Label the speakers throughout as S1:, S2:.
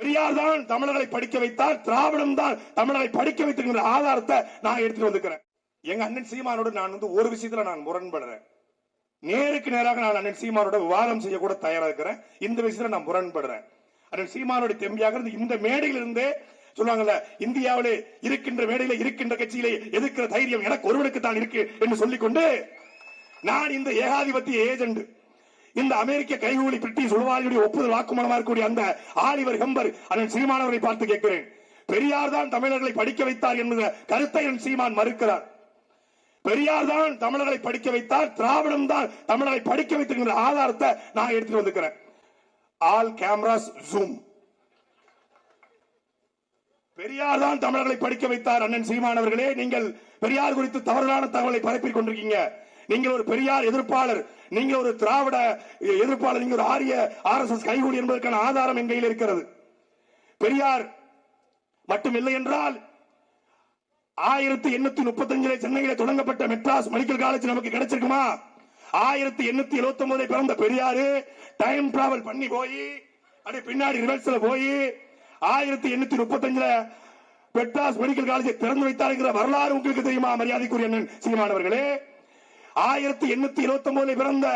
S1: பெரியார் தான் தமிழர்களை படிக்க வைத்தார் திராவிடம் தான் தமிழரை படிக்க வைத்திருக்கிற ஆதாரத்தை நான் எடுத்துட்டு வந்திருக்கிறேன் எங்க அண்ணன் சீமானோடு நான் வந்து ஒரு விஷயத்துல நான் முரண்படுறேன். நேருக்கு நேராக நான் அண்ணன் சீமானோட விவாதம் செய்ய கூட தயாரா இருக்கிறேன். இந்த விஷயத்துல நான் முரண்படுறேன். அண்ணன் சீமானோட தெம்பியாக இருந்து இந்த மேடையில் இருந்தே சொல்லுவாங்கல்ல இந்தியாவிலே இருக்கின்ற மேடையில இருக்கின்ற கட்சியிலே எதிர்க்கிற தைரியம் எனக்கு ஒருவனுக்கு தான் இருக்கு என்று சொல்லிக்கொண்டு நான் இந்த ஏகாதிபத்திய ஏஜென்ட் இந்த அமெரிக்க கைகூலி பிரிட்டிஷ் உருவாளியுடைய ஒப்புதல் வாக்குமூலமாக இருக்கக்கூடிய அந்த ஆலிவர் ஹெம்பர் அண்ணன் சீமானவரை பார்த்து கேட்கிறேன். பெரியார் தான் தமிழர்களை படிக்க வைத்தார் என்கிற கருத்தை என் சீமான் மறுக்கிறார். பெரியார் தான் தமிழர்களை படிக்க வைத்தார் திராவிடம் தான் தமிழரை படிக்க வைத்திருக்கிற ஆதாரத்தை நான் எடுத்துட்டு வந்திருக்கிறேன் ஆல் கேமராஸ் ஜூம் பெரியார் தான் தமிழர்களை படிக்க வைத்தார் அண்ணன் சீமான் அவர்களே. நீங்கள் பெரியார் குறித்து தவறான தகவலை பரப்பிக் கொண்டிருக்கீங்க. நீங்கள் ஒரு பெரியார் எதிர்ப்பாளர் நீங்க ஒரு திராவிட எதிர்ப்பாளர் நீங்க ஒரு ஆரிய ஆர் எஸ் எஸ் கைகூடி என்பதற்கான ஆதாரம் என் கையில் இருக்கிறது? பெரியார் மட்டும் இல்லை என்றால் ஆயிரத்தி எண்ணூத்தி முப்பத்தி அஞ்சுல சென்னையில தொடங்கப்பட்ட மெட்ராஸ் மெடிக்கல் காலேஜ் நமக்கு கிடைச்சிருக்குமா? ஆயிரத்தி எண்ணூத்தி எழுபத்தி ஒன்பதை பிறந்த பெரியாரு டைம் டிராவல் பண்ணி போய் அப்படியே பின்னாடி ரிவர்ஸ்ல போய் ஆயிரத்தி எண்ணூத்தி முப்பத்தி அஞ்சுல மெட்ராஸ் மெடிக்கல் காலேஜை திறந்து வைத்தாருங்கிற வரலாறு உங்களுக்கு தெரியுமா மரியாதைக்குரிய அண்ணன் சீமானவர்களே? ஆயிரத்தி எண்ணூத்தி இருபத்தி ஒன்பதுல பிறந்த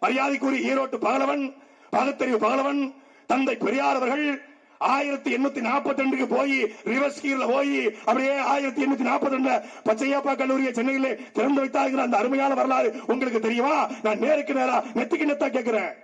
S1: மரியாதைக்குரிய ஈரோட்டு பகலவன் பகுத்தறிவு பகலவன் தந்தை பெரியார் அவர்கள் ஆயிரத்தி எண்ணூத்தி நாற்பத்தி ரெண்டுக்கு போய் ரிவர்ஸ் கீர்ல போய் அப்படியே ஆயிரத்தி எண்ணூத்தி நாற்பத்தி ரெண்டு பச்சையப்பா கல்லூரியை சென்னையிலே திறந்து வைத்தாங்கிற அந்த அருமையான வரலாறு உங்களுக்கு தெரியுமா? நான் நேருக்கு நேரா நெத்திக்கு நெத்தா கேட்கிறேன்.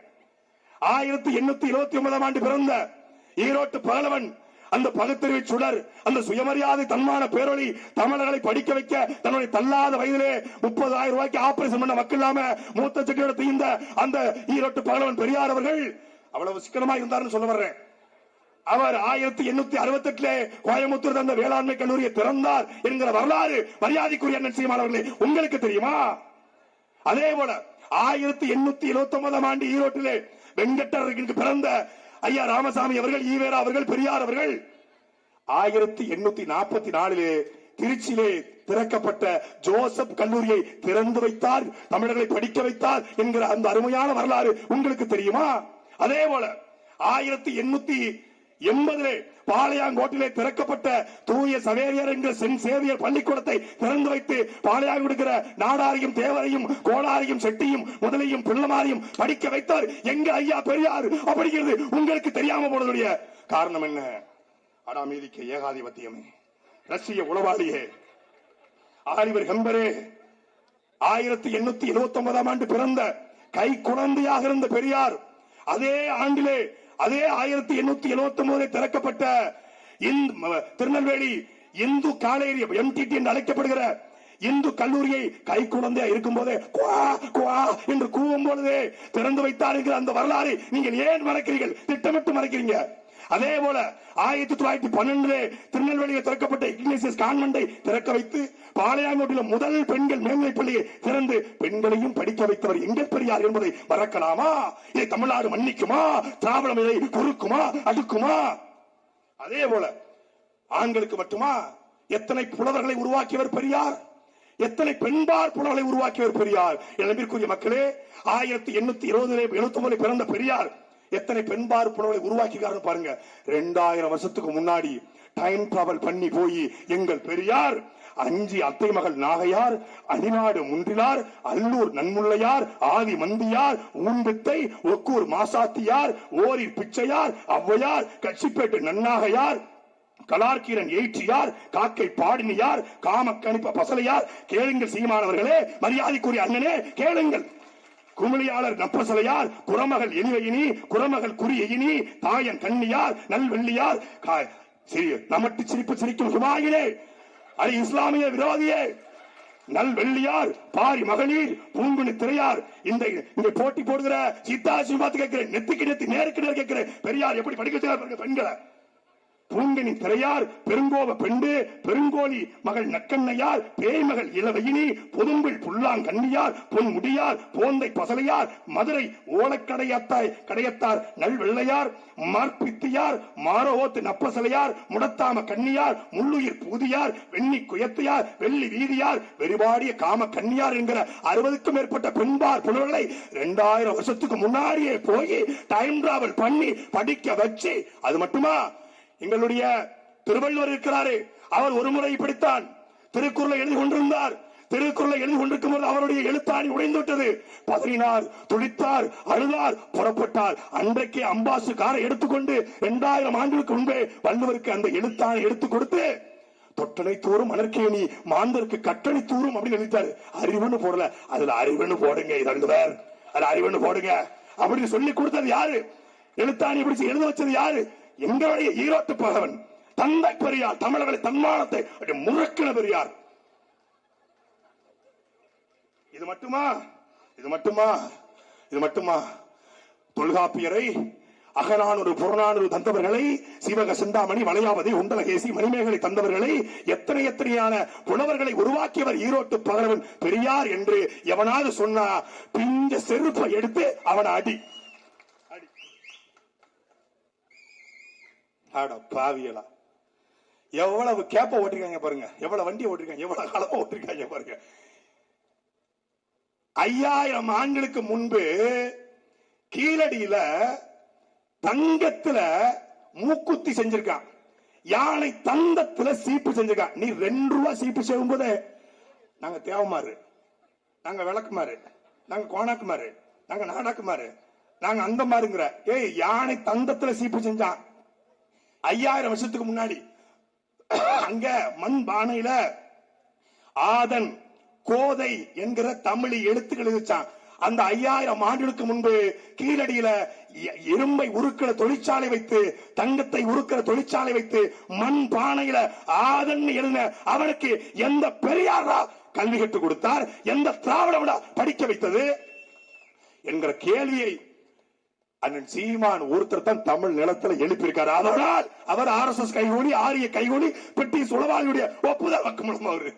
S1: ஆயிரத்தி எண்ணூத்தி இருபத்தி ஒன்பதாம் ஆண்டு பிறந்த ஈரோட்டு பகலவன் அந்த பகுத்தறிவு சுடர் அந்த சுயமரியாதை தன்மான பேரொழி தமிழர்களை படிக்க வைக்க தன்னுடைய தள்ளாத வயதிலே முப்பதாயிரம் ரூபாய்க்கு ஆபரேஷன் பண்ண மக்கள் இல்லாம மூத்த செட்டியோட தீர்ந்த அந்த ஈரோட்டு பகலவன் பெரியார் அவர்கள் அவ்வளவு சிக்கனமா இருந்தார்னு சொல்ல வர்றேன். அவர் ஆயிரத்தி எண்ணூத்தி அறுபத்தி எட்டுல கோயம்புத்தூர் அந்த வேளாண்மை கல்லூரியை திறந்தார் என்கிற வரலாறு மரியாதைக்குரிய அண்ணன் சீமான் அவர்களே உங்களுக்கு தெரியுமா? அதே போல ஆயிரத்தி எண்ணூத்தி எழுபத்தி ஒன்பதாம் ஆண்டு ஈரோட்டிலே வெங்கட்டருக்கு பிறந்த ஐயா ராமசாமி அவர்கள் ஈவேரா அவர்கள் பெரியார் அவர்கள். ஆயிரத்தி எண்ணூத்தி நாற்பத்தி நாலிலே திருச்சியிலே திறக்கப்பட்ட ஜோசப் கல்லூரியை திறந்து வைத்தார் தமிழர்களை படிக்க வைத்தார் என்கிற அந்த அருமையான வரலாறு உங்களுக்கு தெரியுமா? அதே போல ஆயிரத்தி எண்ணூத்தி எண்பதிலே பாளையாங்கோட்டிலே திறக்கப்பட்ட தூய சவேரியர் என்கிற சென் சேவியர் பள்ளிக்கூடத்தை திறந்து வைத்து பாளையாங்க கொடுக்கிற நாடாரையும் தேவரையும் கோளாரையும் செட்டியும் முதலையும் பிள்ளமாரையும் படிக்க வைத்தார். எங்க ஐயா பெரியார்? அப்படிங்கிறது உங்களுக்கு தெரியாம போனதுடைய காரணம் என்ன? அடாமீதிக்க ஏகாதிபத்தியமே. ரஷ்ய உளவாளியே. ஆலிவர் ஹெம்பரே ஆயிரத்தி எண்ணூத்தி எழுபத்தி ஒன்பதாம் ஆண்டு பிறந்த கை குழந்தையாக இருந்த பெரியார் அதே ஆண்டிலே அதே ஆயிரத்தி எண்ணூத்தி எழுபத்தி ஒன்பதில் திறக்கப்பட்ட திருநெல்வேலி இந்து காலேரி எம்டிடி என்று அழைக்கப்படுகிற இந்து கல்லூரியை கை குழந்தையா இருக்கும் போதே குவா குவா என்று கூவும் பொழுது திறந்து வைத்தார்கள் அந்த வரலாறு நீங்கள் ஏன் மறைக்கிறீர்கள்? திட்டமிட்டு மறைக்கிறீங்க? அதே போல ஆயிரத்தி தொள்ளாயிரத்தி பன்னெண்டு திருநெல்வேலியில் திறக்கப்பட்ட இக்னேசியஸ் கான்வெண்டை திறக்க வைத்து பாளையாங்கோட்டில் முதல் பெண்கள் மேல்நிலைப் பள்ளியை திறந்து பெண்களையும் படிக்க வைத்தவர் எங்கள் பெரியார் என்பதை மறக்கலாமா? இதை தமிழ்நாடு மன்னிக்குமா? திராவிடம் இதை பொறுக்குமா அடுக்குமா? அதே போல ஆண்களுக்கு மட்டுமா? எத்தனை புலவர்களை உருவாக்கியவர் பெரியார்? எத்தனை பெண்பார் புலவர்களை உருவாக்கியவர் பெரியார்? என்பதற்குரிய மக்களே ஆயிரத்தி எண்ணூத்தி இருபது எழுபத்தி ஒன்பதுல பிறந்த பெரியார் எத்தனை பெண்பார் புலவரை உருவாக்கிக்காருன்னு பாருங்க. ரெண்டாயிரம் வருஷத்துக்கு முன்னாடி டைம் டிராவல் பண்ணி போய் எங்கள் பெரியார் அஞ்சி அத்தை மகள் நாகையார் அணிநாடு முன்றிலார் அல்லூர் நன்முள்ளையார் ஆதி மந்தியார் ஊன்பித்தை ஒக்கூர் மாசாத்தியார் ஓரிர் பிச்சையார் ஔவையார் கட்சிப்பேட்டு நன்னாகையார் கலார்கீரன் எயிற்றியார் காக்கை பாடினியார் காமக்கணிப்ப பசலையார் கேளுங்கள் சீமானவர்களே மரியாதைக்குரிய அண்ணனே கேளுங்கள். குமிழியாளர் கப்பசலையார் குரமகள் எனிவையினி குரமகள் குறியினி தாயன் கண்ணியார் நல்வெள்ளியார் கா- நமட்டு சிரிப்பு சிரிக்கும் சுமாயிலே அரி இஸ்லாமிய விரோதியே. நல்வெள்ளியார் பாரி மகளிர் பூங்குனி திரையார் இந்த இந்த போட்டி போடுகிற சித்தாசி பார்த்து கேட்கிறேன் நெத்திக்கு நெத்தி நேருக்கு நேர் கேட்கிறேன். பெரியார் எப்படி படிக்க பெண்களை. பூங்கனி திரையார் பெருங்கோவ பெண்டு பெருங்கோழி மகள் நக்கண்ணையார் பேய்மகள் இளவையினி பொதும்பில் புல்லாங் கண்ணியார் பொன் முடியார் போந்தை பசலையார் மதுரை ஓலக்கடையத்தாய் கடையத்தார் நல்வெள்ளையார் மார்பித்தியார் மாரோத்து நப்பசலையார் முடத்தாம கண்ணியார் முள்ளுயிர் பூதியார் வெண்ணி குயத்தையார் வெள்ளி வீதியார் வெறிபாடிய காம கண்ணியார் என்கிற அறுபதுக்கும் மேற்பட்ட பெண்பார் புலவர்களை இரண்டாயிரம் வருஷத்துக்கு முன்னாடியே போய் டைம் டிராவல் பண்ணி படிக்க வச்சு அது மட்டுமா? எங்களுடைய திருவள்ளுவர் இருக்கிறாரு அவர் ஒரு முறை படித்தான் திருக்குறளை எழுதி கொண்டிருந்தார் திருக்குறளை எழுதி கொண்டிருக்கும் போது அவருடைய எழுத்தாணி உடைந்து விட்டது பதறினார் துடித்தார் அழுதார் புறப்பட்டார். அன்றைக்கே அம்பாசு காரை எடுத்துக்கொண்டு இரண்டாயிரம் ஆண்டுகளுக்கு முன்பே வள்ளுவருக்கு அந்த எழுத்தாணி எடுத்துக் கொடுத்து தொட்டனை தூரும் மணற்கேணி மாந்தருக்கு கட்டளை தூரும் அப்படின்னு எழுதிட்டாரு. அறிவுன்னு போடல. அதுல அறிவுன்னு போடுங்க இதண்டுவர் அதுல அறிவுன்னு போடுங்க. அப்படின்னு சொல்லி கொடுத்தது யாரு? எழுத்தாணி பிடிச்சு எழுத வச்சது யாரு? எங்களுடைய ஈரோட்டு பகவன் தந்தை பெரியார் தமிழர்களை தன்மானத்தை அப்படி முறக்கின பெரியார். இது மட்டுமா? இது மட்டுமா? இது மட்டுமா? தொல்காப்பியரை அகநானூறு புறநானூறு தந்தவர்களை சிவக சிந்தாமணி வளையாவதி உண்டலகேசி மணிமேகலை தந்தவர்களை எத்தனை எத்தனையான புலவர்களை உருவாக்கியவர் ஈரோட்டு பகரவன் பெரியார் என்று எவனாவது சொன்னா பிஞ்ச செருப்பை எடுத்து அவனை அடி. ஆட பாவியலா எவ்வளவு கேப்ப ஓட்டிருக்காங்க பாருங்க. எவ்வளவு வண்டி ஓட்டிருக்காங்க. எவ்வளவு கலப்ப ஓட்டிருக்காங்க பாருங்க. ஐயாயிரம் ஆண்டுகளுக்கு முன்பு கீழடியில தங்கத்துல மூக்குத்தி செஞ்சிருக்கான். யானை தந்தத்துல சீப்பு செஞ்சிருக்கான். நீ ரெண்டு ரூபா சீப்பு செய்யும் போது நாங்க தேவமாறு நாங்க விளக்குமாறு நாங்க கோணாக்குமாறு நாங்க நாடாக்குமாறு நாங்க அந்த மாதிரிங்கிற ஏய் யானை தந்தத்துல சீப்பு செஞ்சான். ஐயாயிரம் வருஷத்துக்கு முன்னாடி. அங்க மண் பானையில ஆதன் கோதை என்கிற தமிழ் எழுத்துக்கள் இருந்துச்சான் அந்த ஐயாயிரம் ஆண்டுகளுக்கு முன்பு கீழடியில இ- இரும்பை உருக்கிற தொழிற்சாலை வைத்து தங்கத்தை உருக்கிற தொழிற்சாலை வைத்து மண் பானையில ஆதன் எழுதின அவனுக்கு எந்த பெரியாரா கல்வி கற்றுக் கொடுத்தார்? எந்த திராவிட படிக்க வைத்தது? என்கிற கேள்வியை அண்ணன் சீமான் ஒருத்தர் தான் தமிழ் நிலத்துல எழுப்பியிருக்காரு. அதனால் அவர் ஆர் எஸ் எஸ் கைகூலி ஆரிய கைகூலி பிரிட்டிஷ் உளவாளியுடைய ஒப்புதல் வாக்குமூலம் அவரு.